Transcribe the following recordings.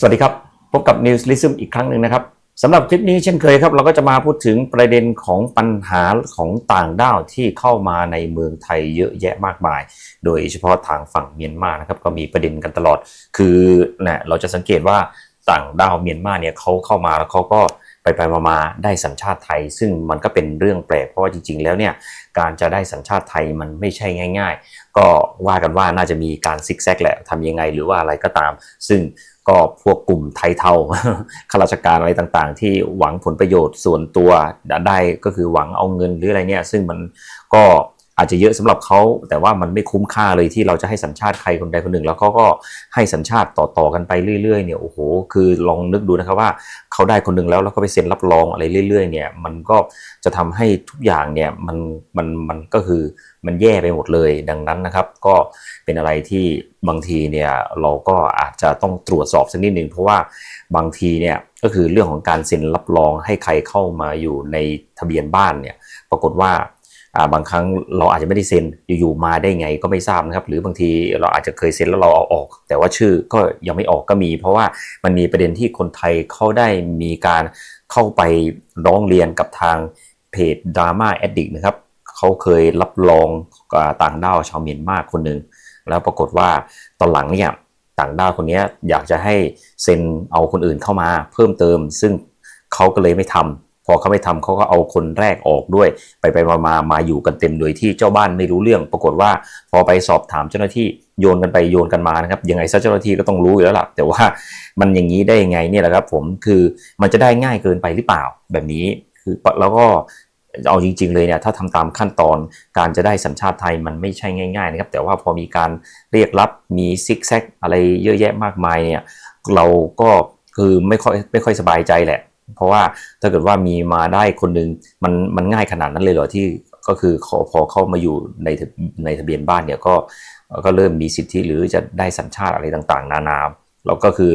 สวัสดีครับ พบกับ News l i s m อีกครั้งหนึ่งนะครับสำหรับคลิปนี้เช่นเคยครับ เราก็จะมาพูดถึงประเด็นของปัญหาของต่างด้าวที่เข้ามาในเมืองไทยเยอะแยะมากมาย โดยเฉพาะทางฝั่งเมียนมานะครับก็มีประเด็นกันตลอด คือเนี่ยเราจะสังเกตว่าต่างด้าวเมียนมาเนี่ยเขาเข้ามาแล้วเขาก็ไปไปมามาได้สัญชาติไทย ซึ่งมันก็เป็นเรื่องแปลกเพราะว่าจริง ๆ แล้วเนี่ยการจะได้สัญชาติไทยมันไม่ใช่ง่าย ๆ ก็ว่ากันว่าน่าจะมีการซิกแซกแหละทำยังไงหรือว่าอะไรก็ตาม ซึ่ง ก็พวกกลุ่มไทยเทาข้าราชการอะไรต่างๆ ที่หวังผลประโยชน์ส่วนตัวได้ก็คือหวังเอาเงินหรืออะไรเนี่ยซึ่งมันก็ อาจจะเยอะสำหรับเขาแต่ว่ามันไม่คุ้มค่าเลยที่เราจะให้สัญชาติใครคนใดคนหนึ่ง แล้วเขาก็ให้สัญชาติต่อๆกันไปเรื่อยๆเนี่ยโอ้โหคือลองนึกดูนะครับว่าเขาได้คนหนึ่งแล้วแล้วก็ไปเซ็นรับรองอะไรเรื่อย ๆ เนี่ยมันก็จะทำให้ทุกอย่างเนี่ยมันมันมันก็คือมันแย่ไปหมดเลยดังนั้นนะครับ ก็เป็นอะไรที่บางทีเนี่ยเราก็อาจจะต้องตรวจสอบสักนิดหนึ่งเพราะว่าบางทีเนี่ยก็คือเรื่องของการเซ็นรับรองให้ใครเข้ามาอยู่ในทะเบียนบ้านเนี่ยปรากฏว่า บางครั้งเราอาจจะไม่ได้เซ็นอยู่ๆมาได้ไงก็ไม่ทราบนะครับ หรือบางทีเราอาจจะเคยเซ็นแล้วเราเอาออก แต่ว่าชื่อก็ยังไม่ออกก็มี เพราะว่ามันมีประเด็นที่คนไทยเขาได้มีการเข้าไปร้องเรียนกับทางเพจ Drama Addict นะครับเขาเคยรับรองต่างด้าวชาวเมียนมาคนหนึ่งแล้วปรากฏว่าตอนหลังเนี่ยต่างด้าวคนนี้อยากจะให้เซ็นเอาคนอื่นเข้ามาเพิ่มเติม ซึ่งเขาก็เลยไม่ทำ พอเขาไม่ทำเขาก็เอาคนแรกออกด้วย ไปไปมามามาอยู่กันเต็มโดยที่เจ้าบ้านไม่รู้เรื่อง ปรากฏว่าพอไปสอบถามเจ้าหน้าที่โยนกันไปโยนกันมานะครับยังไงซะเจ้าหน้าที่ก็ต้องรู้อยู่แล้วล่ะแต่ว่ามันอย่างนี้ได้ยังไงเนี่ยแหละครับผมคือมันจะได้ง่ายเกินไปหรือเปล่าแบบนี้คือแล้วก็เอาจริง ๆ เลยเนี่ยถ้าทำตามขั้นตอนการจะได้สัญชาติไทยมันไม่ใช่ง่ายๆนะครับแต่ว่าพอมีการเรียกรับมีซิกแซกอะไรเยอะแยะมากมายเนี่ยเราก็คือไม่ค่อยไม่ค่อยสบายใจแหละ เพราะว่าถ้าเกิดว่ามีมาได้คนหนึ่งมันมันง่ายขนาดนั้นเลยเหรอที่ก็คือพอเข้ามาอยู่ในในทะเบียนบ้านเนี่ยก็ก็เริ่มมีสิทธิหรือจะได้สัญชาติอะไรต่างๆ นานาแล้วก็คือ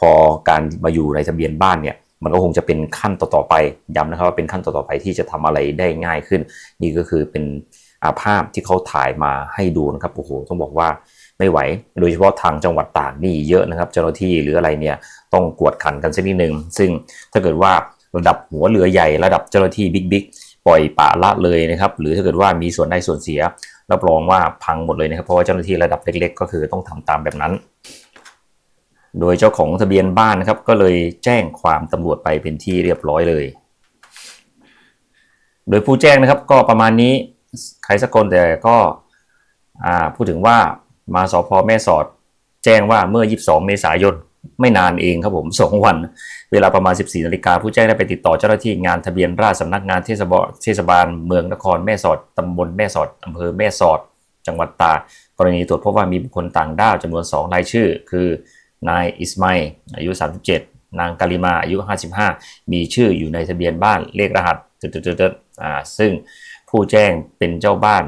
พอการมาอยู่ในทะเบียนบ้านเนี่ยมันก็คงจะเป็นขั้นต่อๆไปย้ำนะครับว่าเป็นขั้นต่อๆไปที่จะทำอะไรได้ง่ายขึ้น นี่ก็คือเป็นอาภาพที่เขาถ่ายมาให้ดูนะครับโอ้โหต้องบอกว่า ไม่ไหว โดยเฉพาะทางจังหวัดตากนี่เยอะนะครับ เจ้าหน้าที่หรืออะไรเนี่ยต้องกวดขันกันสักนิดหนึ่งซึ่งถ้าเกิดว่าระดับหัวเรือใหญ่ระดับเจ้าหน้าที่บิ๊กๆปล่อยปะละเลยนะครับ หรือถ้าเกิดว่ามีส่วนได้ส่วนเสียรับรองว่าพังหมดเลยนะครับ เพราะว่าเจ้าหน้าที่ระดับเล็ก ๆ ก็คือต้องทำตามแบบนั้น โดยเจ้าของทะเบียนบ้านนะครับ ก็เลยแจ้งความตำรวจไปเป็นที่เรียบร้อยเลย โดยผู้แจ้งนะครับก็ประมาณนี้ใครสักคนแต่ก็พูดถึงว่า มาสพแม่สอด แจ้งว่าเมื่อ 22 เมษายนไม่นานเองครับผมสองวัน เวลาประมาณ 14นาฬิกาผู้แจ้งได้ไปติดต่อเจ้าหน้าที่งานทะเบียนราษฎรสำนักงานเทศบาลเทศบาลเมืองนครแม่สอดตำบลแม่สอดอำเภอแม่สอด จังหวัดตากกรณีตรวจพบว่ามีบุคคลต่างด้าวจำนวน 2 รายชื่อ คือนายอิสมาออายุ 37 นางกาลิมาอายุ 55 มีชื่ออยู่ในทะเบียนบ้านเลขรหัสตึ๊ดๆๆซึ่งผู้แจ้งเป็นเจ้าบ้าน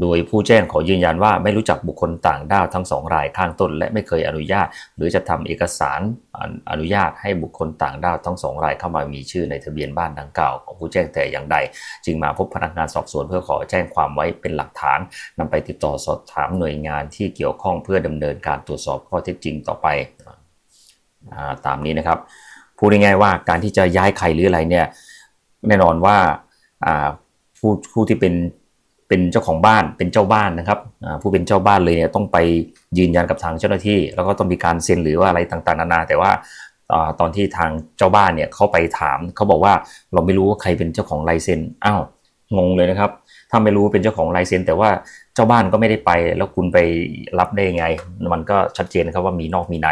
โดยผู้แจ้งขอยืนยันว่าไม่รู้จักบุคคลต่างด้าวทั้งสองรายข้างต้น และไม่เคยอนุญาต หรือจะทำเอกสารอนุญาตให้บุคคลต่างด้าวทั้งสองรายเข้ามามีชื่อในทะเบียนบ้านดังกล่าวของผู้แจ้งแต่อย่างใด จึงมาพบพนักงานสอบสวนเพื่อขอแจ้งความไว้เป็นหลักฐานนำไปติดต่อสอบถามหน่วยงานที่เกี่ยวข้องเพื่อดำเนินการตรวจสอบข้อเท็จจริงต่อไปตามนี้นะครับพูดง่ายๆว่าการที่จะย้ายใครหรืออะไรเนี่ยแน่นอนว่าผู้ผู้ที่เป็น เป็นเจ้าของบ้านเป็นเจ้าบ้านนะครับผู้เป็นเจ้าบ้านเลยเนี่ยต้องไปยืนยันกับทางเจ้าหน้าที่ แล้วก็ต้องมีการเซ็นหรือว่าอะไรต่างๆนานา แต่ว่าตอนที่ทางเจ้าบ้านเนี่ยเขาไปถามเขาบอกว่าเราไม่รู้ว่าใครเป็นเจ้าของลายเซ็นอ้าวงงเลยนะครับถ้าไม่รู้เป็นเจ้าของลายเซ็นแต่ว่าเจ้าบ้านก็ไม่ได้ไป แล้วคุณไปรับได้ยังไง มันก็ชัดเจนครับว่ามีนอกมีใน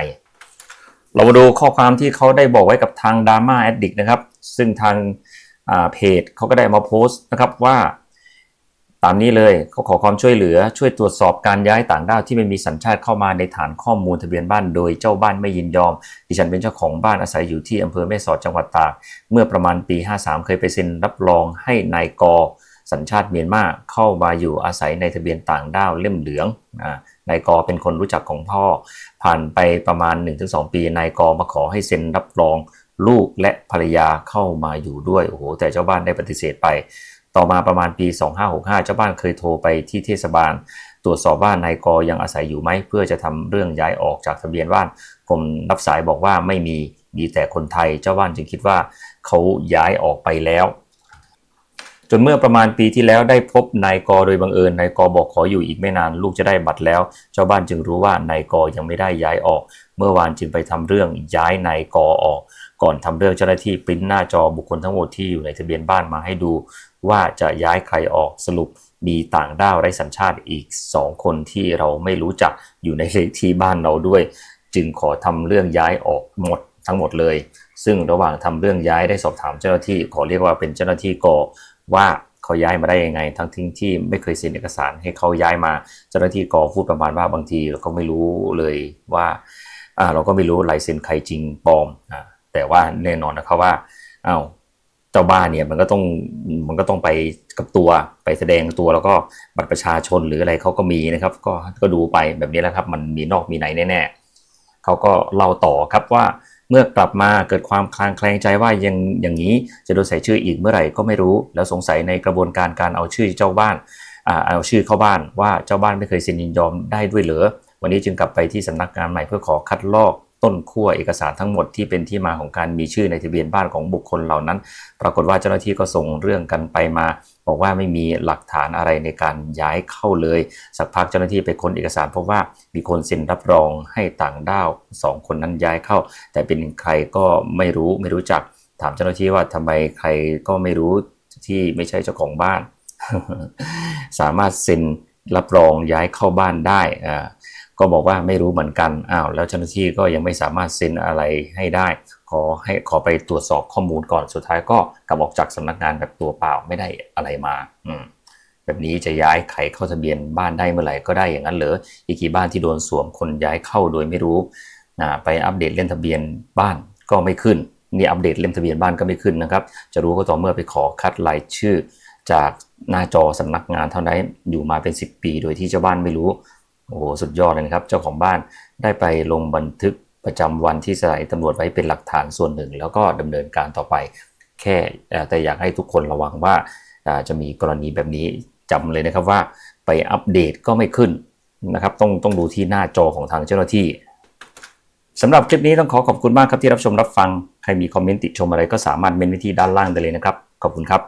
เรามาดูข้อความที่เขาได้บอกไว้กับทาง Dharma Addict นะครับ ซึ่งทางเพจเขาก็ได้มาโพสต์นะครับว่า ตามนี้เลยเขาขอความช่วยเหลือช่วยตรวจสอบการย้ายต่างด้าวที่ไม่มีสัญชาติเข้ามาในฐานข้อมูลทะเบียนบ้านโดยเจ้าบ้านไม่ยินยอม ดิฉันเป็นเจ้าของบ้านอาศัยอยู่ที่อำเภอแม่สอดจังหวัดตาก เมื่อประมาณปี 53 เคยไปเซ็นรับรองให้นายกสัญชาติเมียนมาเข้ามาอยู่อาศัยในทะเบียนต่างด้าวเล่มเหลืองนายกเป็นคนรู้จักของพ่อ ผ่านไปประมาณ 1-2 ปีนายกมาขอให้เซ็นรับรองลูกและภรรยาเข้ามาอยู่ด้วยโอ้โหแต่เจ้าบ้านได้ปฏิเสธไป ต่อมาประมาณปี 2565 เจ้าบ้านเคยโทรไปที่เทศบาล ตรวจสอบว่านายกยังอาศัยอยู่ไหม เพื่อจะทำเรื่องย้ายออกจากทะเบียนบ้านผมรับสายบอกว่าไม่มีมีแต่คนไทย เจ้าบ้านจึงคิดว่าเขาย้ายออกไปแล้ว จนเมื่อประมาณปีที่แล้วได้พบนายกโดยบังเอิญนายกบอกขออยู่อีกไม่นานลูกจะได้บัตรแล้วเจ้าบ้านจึงรู้ว่านายกยังไม่ได้ย้ายออก เมื่อวานจึงไปทำเรื่องย้ายนายกออก ก่อนทำเรื่องเจ้าหน้าที่ปริ้นหน้าจอบุคคลทั้งหมดที่อยู่ในทะเบียนบ้านมาให้ดู ว่าจะย้ายใครออกสรุปมีต่างด้าวไร้สัญชาติอีก 2 คนที่เราไม่รู้จักอยู่ในเลขที่บ้านเราด้วย จึงขอทำเรื่องย้ายออกหมดทั้งหมดเลย ซึ่งระหว่างทำเรื่องย้ายได้สอบถามเจ้าหน้าที่ขอเรียกว่าเป็นเจ้าหน้าที่กอ ว่าเขาย้ายมาได้ยังไง ทั้งทิ้งที่ไม่เคยเซ็นเอกสารให้เขาย้ายมา เจ้าหน้าที่กอพูดประมาณว่าบางทีเราก็ไม่รู้เลยว่าเราก็ไม่รู้ลายเซ็นใครจริงปลอมอแต่ว่าแน่นอนนะครับว่าอ้าเจ้าบ้านเนี่ยมันก็ต้องมันก็ต้องไปกับตัวไปแสดงตัวแล้วก็บัตรประชาชนหรืออะไรเขาก็มีนะครับ ก็ก็ดูไปแบบนี้แหละครับ มันมีนอกมีในแน่ๆเขาก็เล่าต่อครับว่า เมื่อกลับมาเกิดความคลางแคลงใจว่ายังอย่างนี้จะโดนใส่ชื่ออีกเมื่อไหร่ก็ไม่รู้ แล้วสงสัยในกระบวนการการเอาชื่อเจ้าบ้านเอาชื่อเข้าบ้านว่าเจ้าบ้านไม่เคยเซ็นยินยอมได้ด้วยเหรอวันนี้จึงกลับไปที่สำนักงานใหม่เพื่อขอคัดลอก ต้นขั้วเอกสารทั้งหมดที่เป็นที่มาของการมีชื่อในทะเบียนบ้านของบุคคลเหล่านั้น ปรากฏว่าเจ้าหน้าที่ก็ส่งเรื่องกันไปมา บอกว่าไม่มีหลักฐานอะไรในการย้ายเข้าเลย สักพักเจ้าหน้าที่ไปค้นเอกสารพบว่ามีคนเซ็นรับรองให้ต่างด้าวสองคนนั้นย้ายเข้า แต่เป็นใครก็ไม่รู้ไม่รู้จัก ถามเจ้าหน้าที่ว่าทำไมใครก็ไม่รู้ที่ไม่ใช่เจ้าของบ้าน สามารถเซ็นรับรองย้ายเข้าบ้านได้อ่า ก็บอกว่าไม่รู้เหมือนกันอ้าวแล้วเจ้าหน้าที่ก็ยังไม่สามารถเซ็นอะไรให้ได้ ขอให้ขอไปตรวจสอบข้อมูลก่อนสุดท้ายก็กลับออกจากสำนักงานแบบตัวเปล่าไม่ได้อะไรมาอืมแบบนี้จะย้ายใครเข้าทะเบียนบ้านได้เมื่อไหร่ก็ได้อย่างนั้นเหรออีกกี่บ้านที่โดนสวมคนย้ายเข้าโดยไม่รู้นะไปอัปเดตเล่นทะเบียนบ้านก็ไม่ขึ้นนี่อัปเดตเล่นทะเบียนบ้านก็ไม่ขึ้นนะครับ จะรู้ก็ต่อเมื่อไปขอคัดรายชื่อ จากหน้าจอสำนักงานเท่านั้นอยู่มาเป็น 10 ปี โดยที่เจ้าบ้านไม่รู้ โอ้โหสุดยอดเลยนะครับ เจ้าของบ้านได้ไปลงบันทึกประจำวันที่สถานีตำรวจไว้เป็นหลักฐานส่วนหนึ่ง แล้วก็ดำเนินการต่อไป แค่แต่อยากให้ทุกคนระวังว่าจะมีกรณีแบบนี้จำเลยนะครับว่าไปอัปเดตก็ไม่ขึ้นนะครับ ต้องต้องดูที่หน้าจอของทางเจ้าหน้าที่สำหรับคลิปนี้ต้องขอขอบคุณมากครับที่รับชมรับฟัง ใครมีคอมเมนต์ติชมอะไรก็สามารถเมนไว้ที่ด้านล่างได้เลยนะครับ ขอบคุณครับ